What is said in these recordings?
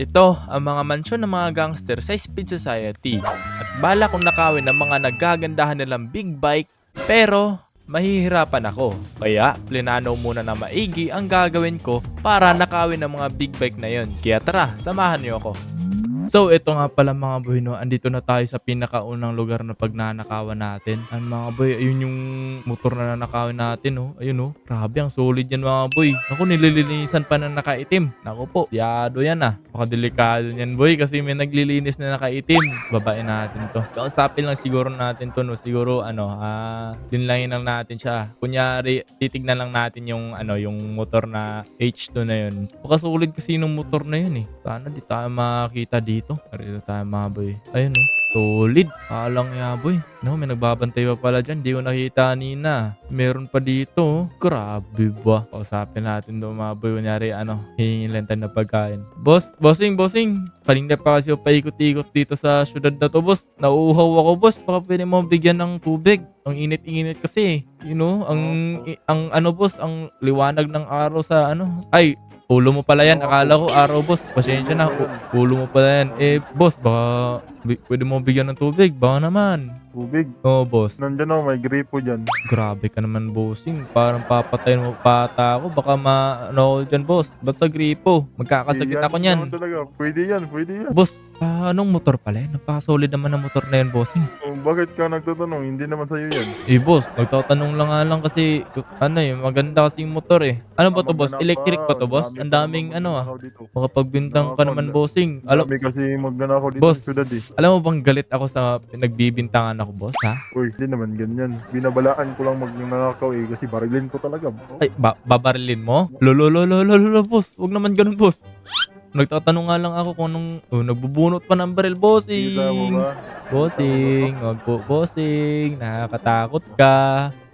Ito ang mga mansyon ng mga gangster sa Speed Society at bala kong nakawin ng mga nagagandahan nilang big bike pero mahihirapan ako. Kaya plinano muna na maigi ang gagawin ko para nakawin ng mga big bike na yon. Kaya tara, samahan niyo ako. So, ito nga pala mga boy, no? Andito na tayo sa pinakaunang lugar na pagnanakawan natin. Ang mga boy, ayun yung motor na nanakawin natin, no? Ayun, no? Grabe, ang solid yan mga boy. Ako, nililinisan pa na nakaitim. Naku po, yado yan ah. Baka delikado yan boy kasi may naglilinis na nakaitim. Babae natin to. Kausapin lang siguro natin to, no? Siguro, ano, ah, dinlangin lang natin siya. Kunyari, titignan lang natin yung, ano, yung motor na H2 na yun. Baka solid kasi yung motor na yun eh. Sana di tayo makakita dito. Dito tayo mga boy. Ayun no. Solid. Alang ya boy. No, may nagbabantay pa pala dyan. Di ko nakita kanina. Meron pa dito. oh. Grabe ba? Kausapin natin doon mga boy. Kunyari ano, hingin lang tayo ng pagkain. Boss, bossing, bossing. Kanina pa kasi ako paikot-ikot dito sa syudad na to, boss. Nauuhaw ako, boss. Baka pwede mo bigyan ng tubig. Ang init-init kasi. You know, ang, i- ang ano, boss, ang liwanag ng araw sa ano. Ay, ulo mo pala yan. Akala ko araw, boss. Pasensya na. U- ulo mo pala yan. Eh, boss, baka bi- pwede mo bigyan ng tubig. Baka naman. Tubig. Oo, boss. Nandyan ako, may gripo dyan. Grabe ka naman, bossing. Parang papatayin mo pata ako. Baka ma... Ano ako dyan, boss? Ba't sa gripo? Magkakasakit Yan ako niyan. naman Talaga. Pwede yan, pwede yan. Boss, ah, anong motor pala yan? Napaka-solid naman ng motor na yan, bossing. Oh, bakit ka nagtatanong? Hindi naman sa'yo yan. Eh, boss, nagtatanong lang nga lang kasi, ano eh, maganda kasi yung motor eh. Ano ba to, boss? Electric ba to, boss? Ang daming, ano ah. Makapagbintang ka naman, bossing. Alam, Dami kasi magnanakaw dito boss, sa syudad eh. alam mo bang galit ako sa nagbibintangan ako, boss, ha? Uy, hindi naman ganyan. Binabalaan ko lang magnanakaw eh kasi barilin ko talaga. Ay, ba babarilin mo? Lolo, lolo, lolo, lolo, boss. Huwag naman ganun, boss. Nagtatanong nga lang ako kung anong, oh, nagbubunot pa ng baril, Kita mo bossing. ba? Bossing, wag po, bossing. Nakakatakot ka.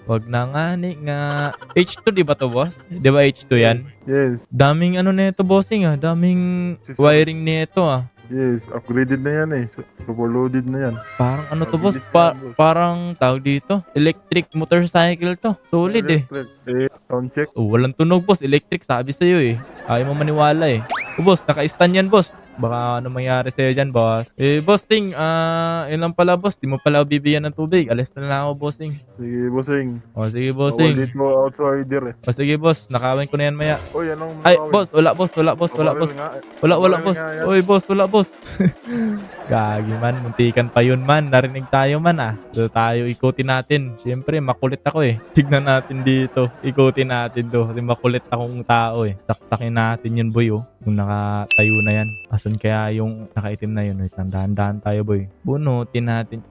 Wag na nga, ni nga. H2, di ba to, boss? Di ba H2 yan? Yes, Daming ano nito, bossing, ah. Daming wiring nito, ah. Yes. Upgraded na yan eh. So- Super loaded na yan. Parang ano to, boss? Pa- yan, boss. parang tawag dito. Electric motorcycle to. Solid, eh. Electric. Eh, sound check. Oh, walang tunog, boss. Electric, sabi sa'yo, eh. Ayaw mo maniwala, eh. Oh, boss, naka-stand yan, boss. Baka ano mangyari sa'yo dyan, boss. Eh, bossing, ah, yun lang pala, boss. Di mo pala ako bibigyan ng tubig. Alis na lang ako, bossing. Sige, bossing. O, sige, bossing. dito outsider eh. O, sige, boss. Nakawin ko na yan maya. Uy, anong Ay, nakawin? boss. Wala, boss. Wala, boss. Wala, boss. nga eh. Wala, wala, boss. nga yan. Oy, boss. Wala, boss. Gagi man. Muntikan pa yun, man. Narinig tayo, man, ah. So, tayo ikutin natin. Siyempre, makulit ako, eh. Tignan natin dito. Ikutin natin to. Kasi makulit akong tao, eh. Saksakin natin yun, boy, oh. Kung nakatayo na yan. Asan kaya yung nakaitim na yun? Wait, lang, dahan-dahan tayo, boy. Bunutin natin.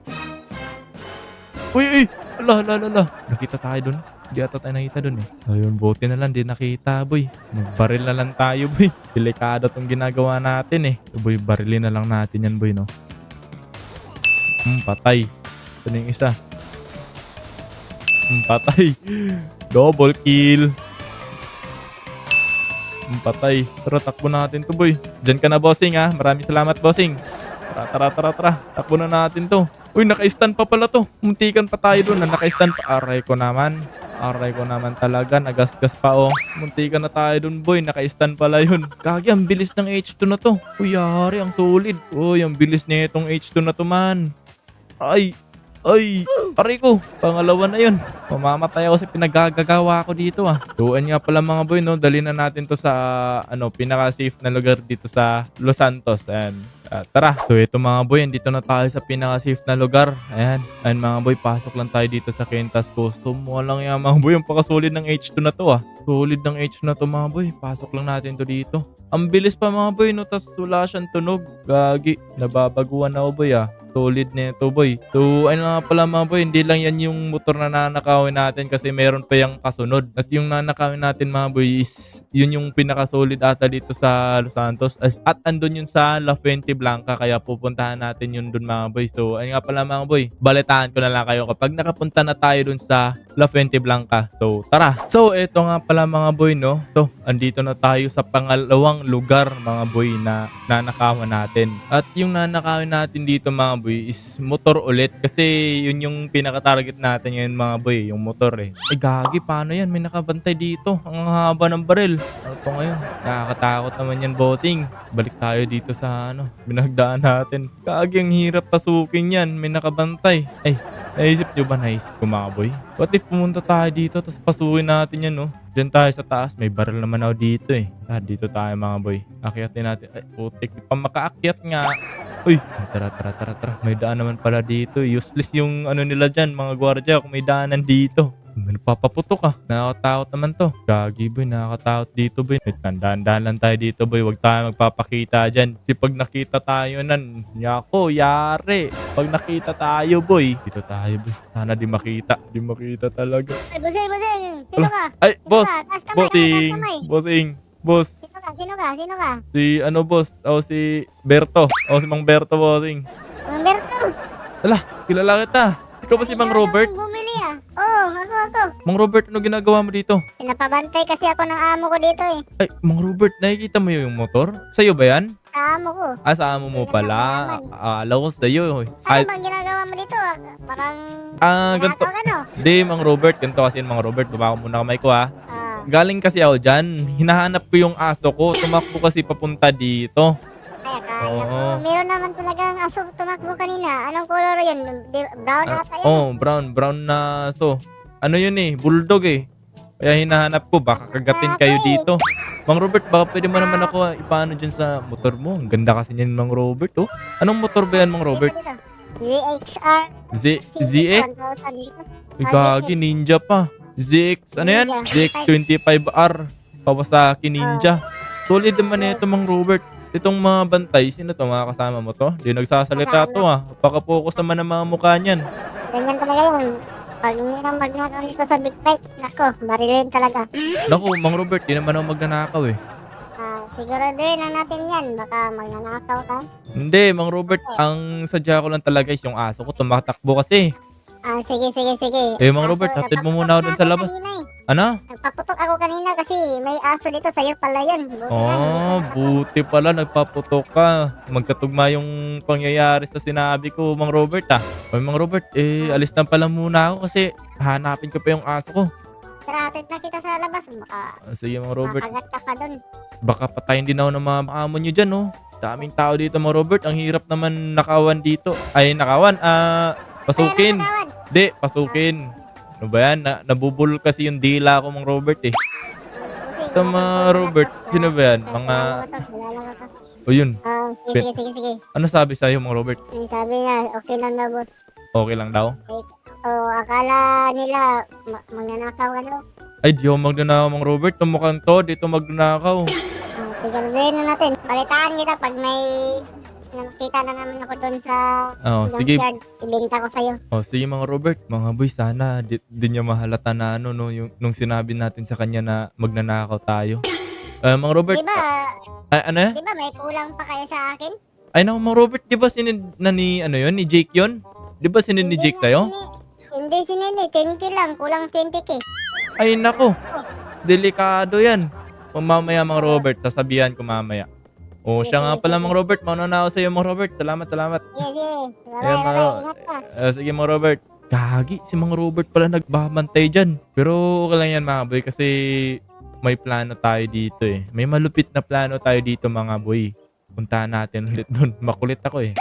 Uy, uy! Ala, ala, ala. Nakita tayo dun. Hindi ata tayo nakita dun eh. Ayun, buti na lang, di nakita, boy. Magbaril na lang tayo, boy. Delikado tong ginagawa natin eh. Boy, barilin na lang natin yan, boy, no? Hmm, patay. Ito na yung isa. Hmm, patay. Double kill. Patay. Tara, takbo natin to, boy. Diyan ka na, bossing, ha? Maraming salamat, bossing. Tara, tara, tara, tara. Takbo na natin to. Uy, naka-stand pa pala to. Muntikan pa tayo doon na naka-stand pa. Aray ko naman. Aray ko naman talaga. Nagasgas pa oh. Muntikan na tayo doon boy. Naka-stand pala yun. Kagi, ang bilis ng H2 na to. Uy, yari, ang solid. Uy, ang bilis na itong H2 na to man. Ay, ay, aray ko. Pangalawa na yun. Mamamatay ako sa pinagagagawa ko dito ah. Tuan nga pala mga boy no. Dali na natin to sa ano pinaka-safe na lugar dito sa Los Santos. Ayan. Ah, tara. So ito mga boy, dito na tayo sa pinaka-safe na lugar. Ayan. Ayan mga boy, pasok lang tayo dito sa Kentas Custom. Walang yan mga boy, ang pakasolid ng H2 na to ah. Solid ng H2 na to mga boy. Pasok lang natin to dito. Ang bilis pa mga boy, no? Tas wala siyang tunog. Gagi. Nababaguan ako boy ah. Solid na boy. So ayun nga pala mga boy, hindi lang yan yung motor na nanakawin natin kasi meron pa yung kasunod. At yung nanakawin natin mga boy is yun yung pinaka-solid ata dito sa Los Santos. At andun yun sa La Fuente Blanca kaya pupuntahan natin yun dun mga boy. So ayun nga pala mga boy, balitaan ko na lang kayo kapag nakapunta na tayo dun sa La Fuente Blanca. So tara. So ito nga pala mga boy no. So andito na tayo sa pangalawang lugar mga boy na nanakawan natin. At yung nanakawin natin dito mga boy boy is motor ulit kasi yun yung pinaka-target natin ngayon mga boy, yung motor eh. Ay gagi, paano yan? May nakabantay dito. Ang haba ng baril. Ano to ngayon? Nakakatakot naman yan, bossing. Balik tayo dito sa ano, binagdaan natin. Gagi, ang hirap pasukin yan. May nakabantay. Ay, naisip nyo ba naisip ko mga boy? What if pumunta tayo dito tapos pasukin natin yan no? Diyan tayo sa taas. May baril naman ako dito eh. Ah, dito tayo mga boy. Akyatin natin. Ay, putik. Pa makaakyat nga. Uy, tara, tara, tara, tara. May daan naman pala dito. Useless yung ano nila dyan, mga gwardiya, kung may daanan dito. May Napapaputok ah. Nakakatakot naman to. Gagi boy, nakakatakot dito boy. Wait, tandaan lang tayo dito boy. Huwag tayo magpapakita dyan. Kasi pag nakita tayo nan, yako, yare. Pag nakita tayo boy. Dito tayo boy. Sana di makita. Di makita talaga. Ay, busing, busing. Sino ka? Ay, Sino boss. ka? Taas kamay, Bossing. taas kamay. Bossing. Boss. Sino ka? Sino ka? Sino ka? Si ano boss? O si Berto. O si Mang Berto bossing. Umberto. Kilala kita. Ikaw ba si Mang Robert? Bumili ah. Oo, ako, ako. Mang Robert, ano ginagawa mo dito? Pinapabantay kasi ako ng amo ko dito eh. Ay, Mang Robert, nakikita mo yung motor? Sa'yo ba yan? Sa amo ko. Ah, sa amo mo pala. Ah, alam ko sa'yo. Ano Ay, bang ginagawa mo dito? ah? Parang ah, ganito. nakaw ka no? Di, Mang Robert, ganito kasi yun, Mang Robert. Baba ko muna kamay ko ha. Ah, Galing kasi ako dyan. Hinahanap ko yung aso ko. Tumakbo kasi papunta dito. ay, akala Oo. ko. Meron naman talagang aso tumakbo kanina. Anong color yun? Di- Brown Ah, ata yun. oh, brown. Brown na aso. Ano yun eh? Bulldog eh. Kaya hinahanap ko. Baka kagatin kayo dito. Mang Robert, baka pwede mo naman ako ah, ipaano dyan sa motor mo. Ang ganda kasi niyan, Mang Robert, oh. Anong motor ba yan, Mang Robert? ZXR. Z ZX? 1000 dito. Ay, gagi, ninja pa. ZX, ano yan? ZX25R. Kawasaki Ninja. Solid naman na ito, Mang Robert. Itong mga bantay, sino to? Mga kasama mo to? Di nagsasalita to ah. Paka-focus naman ang mga mukha niyan. Ganyan talaga yun. Pag mayroong magnakaw dito sa big fight, nako, barilin talaga. Naku, Mang Robert, di naman ako magnanakaw eh. Ah, siguro din na natin yan. Baka magnanakaw ka. Hindi, Mang Robert, ang sadya ko lang talaga is yung aso ko tumatakbo kasi. Ah, sige, sige, sige. Eh, Mang Robert, hatid mo muna ako dun sa labas. kanina. Ano? Nagpaputok ako kanina kasi may aso dito. Sa'yo pala yun. Buti Oh, na, buti pala nagpaputok ka. Magkatugma yung pangyayari sa sinabi ko, Mang Robert ah. Oy, Mang Robert, eh, alis na pala muna ako kasi hanapin ko pa yung aso ko. atid na kita sa labas. Baka Ah, Sige, Mang Robert. makagat ka pa dun. Baka patayin din ako ng mga amo nyo dyan, oh. Daming tao dito, Mang Robert. Ang hirap naman nakawan dito. Ay, nakawan. Ah, pasukin. Ayan, nakatawan. Di, pasukin. Ano ba yan? Na, nabubul kasi yung dila ko, Mang Robert, eh. Okay, Ito, mga wala Robert. Sino ba yan? Mga... O yun. Ah, sige, sige, sige. Ano sabi sa'yo, Mang Robert? Ang Sabi niya, okay lang daw, boss. Okay lang daw? O, akala nila, ma- magnanakaw ka daw. Ay, di ako magnanakaw, Mang Robert. Itong mukhang to, dito magnanakaw. Ah, siguro din na natin. Balitaan kita pag may nakita na naman ako doon sa Oh, sige. junkyard. Ibenta ko sa'yo. Oh, sige mga Robert. Mga boy, sana di, di niya mahalata na ano, no, yung, nung sinabi natin sa kanya na magnanakaw tayo. Eh, mga Robert, Di ba, ay, ano eh? di ba may kulang pa kayo sa akin? Ay, naku, mga Robert, di ba sinid na ni, ano yun, ni Jake yun? Di ba sinid ni Jake sa'yo? Hindi sinini, 10k lang, kulang 20k. Ay, nako. Delikado yan. Mamaya, mga Robert, sasabihan ko mamaya. Oh, siya nga pala, mga Robert. Mauna na ako sa'yo, mga Robert. Salamat, salamat. Sige, Ayan. Ingat ka. Ah, sige mga Robert. Gagi, si mga Robert pala nagbabantay dyan. Pero okay lang yan mga boy kasi may plano tayo dito eh. May malupit na plano tayo dito mga boy. Puntahan natin ulit dun. Makulit ako eh.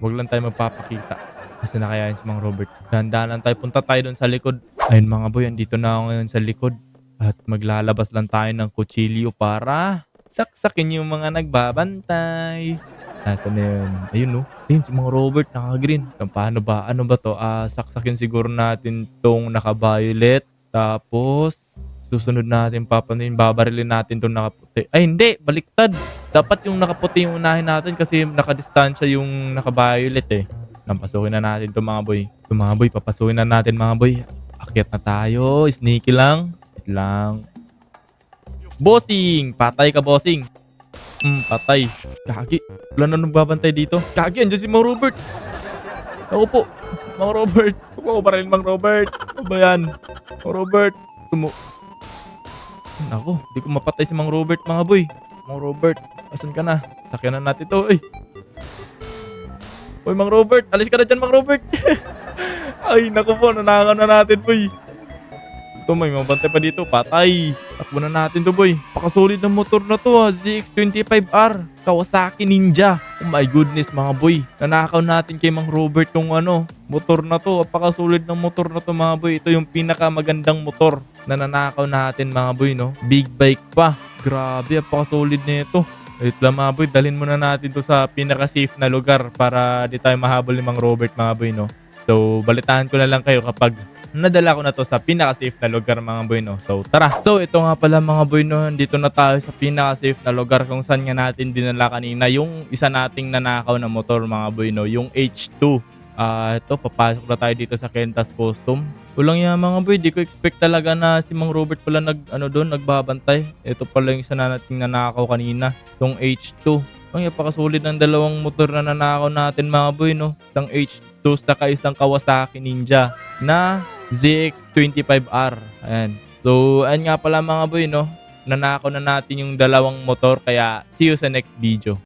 Huwag lang tayo magpapakita. Kasi na kaya yun si mga Robert. Dahan-dahan lang tayo. Punta tayo dun sa likod. Ayun mga boy, andito na ako ngayon sa likod. At maglalabas lang tayo ng kutsilyo para saksakin yung mga nagbabantay. Nasaan na yun? Ayun no. Ayun si mga Robert naka-green. Paano ba? Ano ba to? Ah, saksakin siguro natin tong naka-violet. Tapos, susunod natin papanin, babarilin natin tong nakaputi. Ay, hindi! Baliktad! Dapat yung nakaputi yung unahin natin kasi nakadistansya yung naka-violet eh. Nampasukin na natin to mga boy. To mga boy, papasukin na natin mga boy. Akyat na tayo. Sneaky lang. Wait lang. Bossing! Patay ka, bossing. Hmm, patay. Gagi. Wala na nagbabantay dito. Gagi, andyan si Mang Robert. Ako po. Mang Robert. Huwag mo pa rin, Mang Robert. Ano ba yan? Mang Robert. Tumo... Nako, di ko mapatay si Mang Robert, mga boy. Mang Robert, asan ka na? Sakyan na natin to, eh. Uy, Mang Robert, alis ka na dyan, Mang Robert. Ay, naku po, nanakaw na natin, boy. Ito, may mabantay pa dito. Patay. Takbo na natin to, boy. Pakasulit ng motor na to, ha. ZX25R. Kawasaki Ninja. Oh my goodness, mga boy. Nanakaw natin kay Mang Robert yung ano, motor na to. Pakasulit ng motor na to, mga boy. Ito yung pinakamagandang motor na nanakaw natin, mga boy, no? Big bike pa. Grabe, pakasulit na ito. Wait lang mga boy, dalhin muna natin to sa pinaka-safe na lugar para di tayo mahabol ni Mang Robert mga boy, no? So, balitaan ko na lang kayo kapag nadala ko na to sa pinaka-safe na lugar mga boy, no? So, tara! So, ito nga pala mga boy, no? Dito na tayo sa pinaka-safe na lugar kung saan nga natin dinala kanina yung isa nating nanakaw na motor mga boy, no? Yung H2. Ah, ito, papasok na tayo dito sa Kentas Custom. Kulang yan mga boy, di ko expect talaga na si Mang Robert pala nag, ano doon, nagbabantay. Ito pala yung isa na nating nanakaw kanina, yung H2. Ang napakasulit ng dalawang motor na nanakaw natin mga boy, no? Isang H2 saka isang Kawasaki Ninja na ZX25R. Ayan. So, ayan nga pala mga boy, no? Nanakaw na natin yung dalawang motor kaya see you sa next video.